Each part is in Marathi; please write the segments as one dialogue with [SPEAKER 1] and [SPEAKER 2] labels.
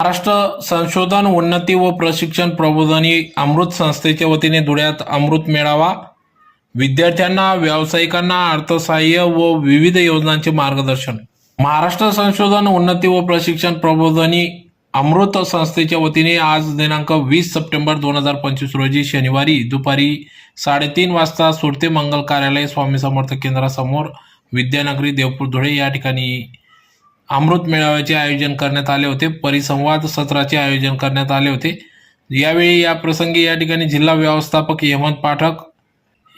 [SPEAKER 1] महाराष्ट्र संशोधन उन्नती व प्रशिक्षण प्रबोधनी अमृत संस्थेच्या वतीने धुळ्यात अमृत मेळावा. विद्यार्थ्यांना व्यावसायिकांना अर्थसहाय्य व विविध योजनांचे मार्गदर्शन. महाराष्ट्र संशोधन उन्नती व प्रशिक्षण प्रबोधनी अमृत संस्थेच्या वतीने आज दिनांक वीस सप्टेंबर दोन हजार पंचवीस रोजी शनिवारी दुपारी साडेतीन वाजता सुरते मंगल कार्यालय स्वामी समर्थ केंद्रासमोर विद्यानगरी देवपूर धुळे या ठिकाणी अमृत मेळाव्याचे आयोजन करण्यात आले होते. परिसंवाद सत्राचे आयोजन करण्यात आले होते. यावेळी या प्रसंगी या ठिकाणी जिल्हा व्यवस्थापक हेमंत पाठक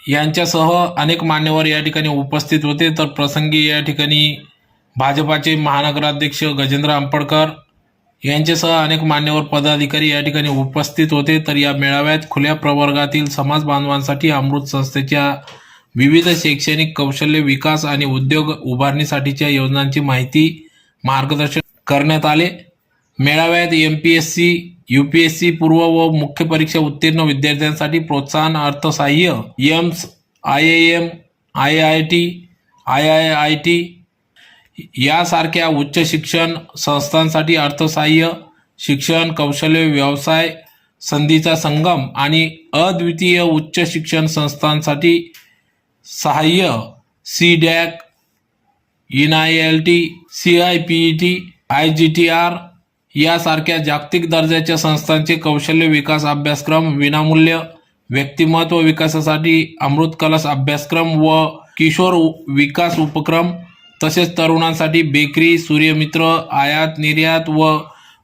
[SPEAKER 1] यांच्यासह अनेक मान्यवर या ठिकाणी उपस्थित होते. तर प्रसंगी या ठिकाणी भाजपाचे महानगराध्यक्ष गजेंद्र आंबडकर यांच्यासह अनेक मान्यवर पदाधिकारी या ठिकाणी उपस्थित होते. तर या मेळाव्यात खुल्या प्रवर्गातील समाज बांधवांसाठी अमृत संस्थेच्या विविध शैक्षणिक कौशल्य विकास आणि उद्योग उभारणीसाठीच्या योजनांची माहिती मार्गदर्शन करण्यात आले. मेळाव्यात M P S C U P S C पूर्व व मुख्य परीक्षा उत्तीर्ण विद्यार्थ्यांसाठी प्रोत्साहन अर्थसहाय्य AIIMS I I M I I T I I I T यासारख्या उच्च शिक्षण संस्थांसाठी अर्थसहाय्य शिक्षण कौशल्य व्यवसाय संधीचा संगम आणि अद्वितीय उच्च शिक्षण संस्थांसाठी सहाय्य C DAC N I L T C I P E T I G T R यासारख्या जागतिक दर्जाच्या संस्थांचे कौशल्य विकास अभ्यासक्रम विनामूल्य व्यक्तिमत्व विकासासाठी अमृत कलश अभ्यासक्रम व किशोर विकास उपक्रम तसेच तरुणांसाठी बेकरी सूर्यमित्र आयात निर्यात व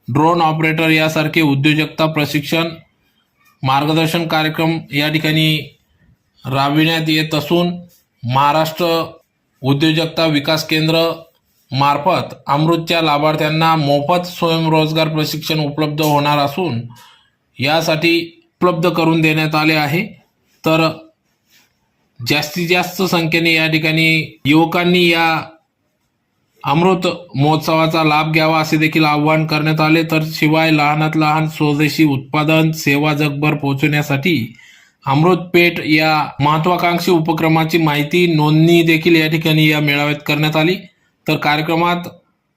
[SPEAKER 1] ड्रोन ऑपरेटर यासारखे उद्योजकता प्रशिक्षण मार्गदर्शन कार्यक्रम या ठिकाणी राबविण्यात येत असून महाराष्ट्र उद्योजकता विकास केंद्र मार्फत अमृतच्या लाभार्थ्यांना मोफत स्वयंरोजगार प्रशिक्षण उपलब्ध होणार असून यासाठी उपलब्ध करून देण्यात आले आहे. तर जास्तीत जास्त संख्येने या ठिकाणी युवकांनी या अमृत महोत्सवाचा लाभ घ्यावा असे देखील आवाहन करण्यात आले. तर शिवाय लहानात लहान स्वदेशी उत्पादन सेवा जगभर पोहोचवण्यासाठी अमृतपेठ या महत्वाकांक्षी उपक्रमाची माहिती नोंदणी देखील या ठिकाणी या मेळाव्यात करण्यात आली. तर कार्यक्रमात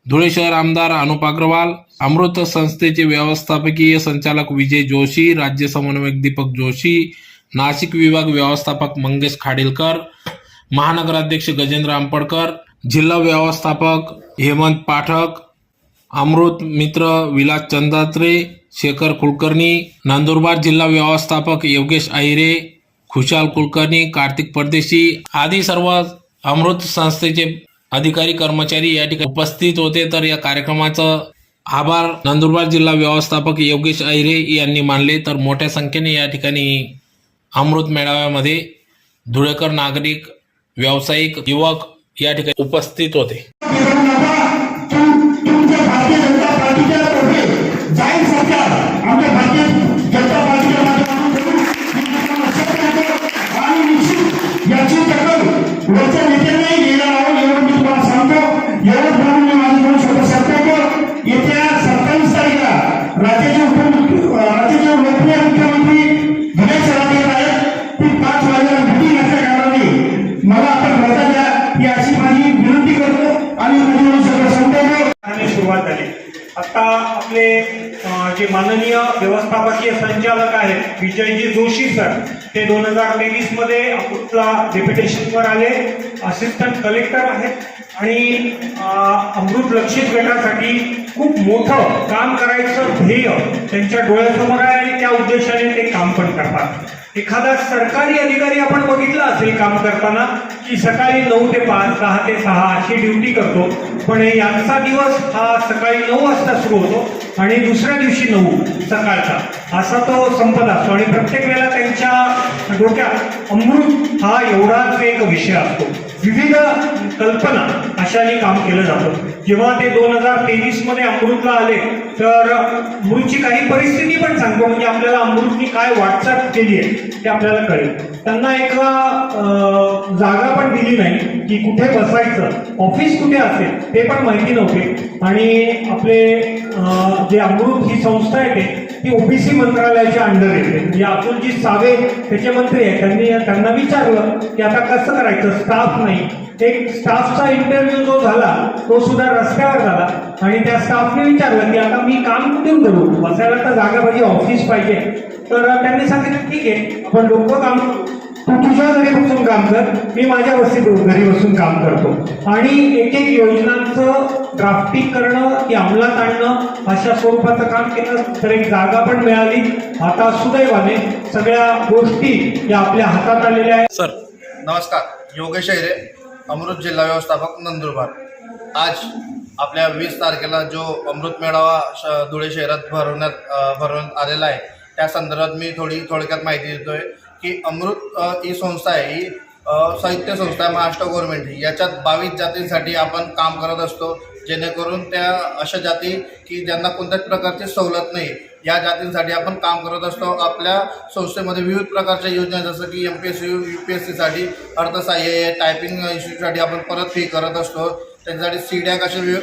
[SPEAKER 1] धुळे शहर आमदार अनुप अग्रवाल अमृत संस्थेचे व्यवस्थापकीय संचालक विजय जोशी राज्य समन्वयक दीपक जोशी नाशिक विभाग व्यवस्थापक मंगेश खाडेलकर महानगराध्यक्ष गजेंद्र आंपडकर जिल्हा व्यवस्थापक हेमंत पाठक अमृत मित्र विलास चंदात्रे शेखर कुलकर्णी नंदुरबार जिल्हा व्यवस्थापक योगेश अहिरे खुशाल कुलकर्णी कार्तिक परदेशी आदी सर्व अमृत संस्थेचे अधिकारी कर्मचारी या ठिकाणी उपस्थित होते. तर या कार्यक्रमाचं आभार नंदुरबार जिल्हा व्यवस्थापक योगेश अहिरे यांनी मानले. तर मोठ्या संख्येने या ठिकाणी अमृत मेळाव्यामध्ये धुळेकर नागरिक व्यावसायिक युवक या ठिकाणी उपस्थित होते.
[SPEAKER 2] आता
[SPEAKER 3] आपले जे माननीय व्यवस्थापकीय संचालक आहेत विजयजी जोशी सर ते दोन हजार तेवीसमध्ये अकोटला डेप्युटेशनवर आले. असिस्टंट कलेक्टर आहेत. आणि अमृत लक्षित गटासाठी खूप मोठं काम करायचं ध्येय त्यांच्या डोळ्यासमोर आहे आणि त्या उद्देशाने ते काम पण करतात. एखादा सरकारी अधिकारी आपण बघितला असेल काम करताना की सकाळी नऊ ते पाच सहा ते सहा अशी ड्युटी करतो. पण यांचा दिवस हा सकाळी नऊ वाजता सुरू होतो आणि दुसऱ्या दिवशी नऊ सकाळचा. असा तो संपत असतो आणि प्रत्येक वेळेला त्यांच्या डोक्यात अमृत हा एवढाच एक विषय असतो. विविध कल्पना अशाने काम केलं जातं. जेव्हा ते दोन हजार तेवीसमध्ये अमृतला आले तर अमृतची काही परिस्थिती पण सांगतो. म्हणजे आपल्याला अमृतनी काय वाटचाल केली आहे ते आपल्याला कळेल. त्यांना एक जागा पण दिली नाही की कुठे बसायचं ऑफिस कुठे असेल ते पण माहिती नव्हते. आणि आपले जे अमृत ही संस्था आहे ते ती ओबीसी मंत्रालयाच्या अंडर येते. म्हणजे अतुलजी सावे त्याचे मंत्री आहेत. त्यांनी त्यांना विचारलं की आता कसं करायचं? स्टाफ नाही. एक स्टाफचा इंटरव्ह्यू जो झाला तो सुद्धा रस्त्यावर झाला. आणि त्या स्टाफने विचारलं की आता मी काम कुठून करू? बसायला तर जागा पाहिजे ऑफिस पाहिजे. तर त्यांनी सांगितलं ठीक आहे. आपण लोक काम करू. तू तुझ्या घरी बसून काम कर मी माझ्या वस्तीत घरी बसून काम करतो. आणि एक एक योजनांचं ड्राफ्टिंग करणं ती अंमलात आणणं अशा स्वरूपाचं काम केलं तर एक जागा पण मिळाली. आता सुदैवाने सगळ्या गोष्टी या आपल्या हातात आलेल्या आहेत.
[SPEAKER 1] सर
[SPEAKER 4] नमस्कार. योगेश हिरे अमृत जिल्हा व्यवस्थापक नंदुरबार. आज आपल्या वीस तारखेला जो अमृत मेळावा श धुळे शहरात भरवण्यात भरवण्यात आलेला आहे त्या संदर्भात मी थोडी थोडक्यात माहिती देतोय. की अमृत ही संस्था आहे ही साहित्य संस्था आहे महाराष्ट्र गव्हर्नमेंट याच्यात बावीस जातींसाठी आपण काम करत असतो जेणेकरून त्या अशा जाती की ज्यांना कोणत्याच प्रकारची सवलत नाही या जातींसाठी आपण काम करत असतो. आपल्या संस्थेमध्ये विविध प्रकारच्या योजना जसं की M P S C U P S सीसाठी अर्थसहाय्य टायपिंग इन्स्टिट्यूटसाठी आपण परत फी करत असतो. त्याच्यासाठी सी डॅक असे वि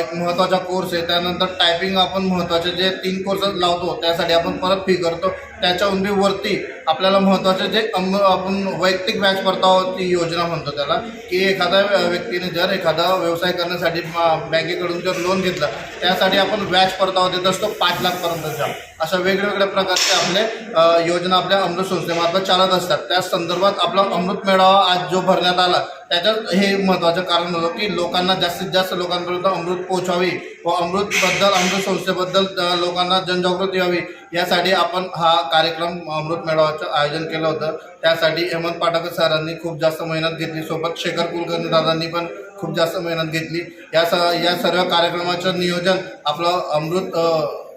[SPEAKER 4] एक महत्त्वाचा कोर्स आहे. त्यानंतर टायपिंग आपण महत्त्वाचे जे तीन कोर्स लावतो त्यासाठी आपण परत फी करतो. त्याच्याहून बी वरती आपल्याला महत्त्वाचे जे अंग आपण वैयक्तिक व्याज परतावाची योजना म्हणतो त्याला की एखाद्या व्यक्तीने जर एखादा व्यवसाय करण्यासाठी बँकेकडून जर लोन घेतलं त्यासाठी आपण व्याज परतावा देत असतो पाच लाखपर्यंतच्या अशा वेगवेगळ्या प्रकारचे आपले योजना आपल्या अमृत संस्थेमार्फत चालत असतात. त्या संदर्भात आपला अमृत मेळावा आज जो भरण्यात आला त्याच्यात हे महत्त्वाचं कारण होतं की लोकांना जास्तीत जास्त लोकांपर्यंत अमृत पोहोचावी व अमृतबद्दल अमृत संस्थेबद्दल लोकांना जनजागृती व्हावी यासाठी आपण हा कार्यक्रम अमृत मेळाव्याचं आयोजन केलं होतं. त्यासाठी हेमंत पाटकर सरांनी खूप जास्त मेहनत घेतली. सोबत शेखर कुलकर्णी दादांनी पण खूप जास्त मेहनत घेतली. या स या सर्व कार्यक्रमाचं नियोजन आपलं अमृत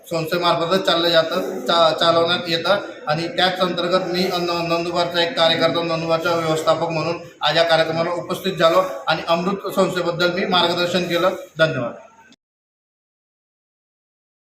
[SPEAKER 4] संस्थेमार्फतच चाललं जातं चा चालवण्यात येतं. आणि त्याच अंतर्गत मी न एक कार्यकर्ता नंदुबारचा व्यवस्थापक म्हणून आज या कार्यक्रमाला उपस्थित झालो आणि अमृत संस्थेबद्दल मी मार्गदर्शन केलं. धन्यवाद.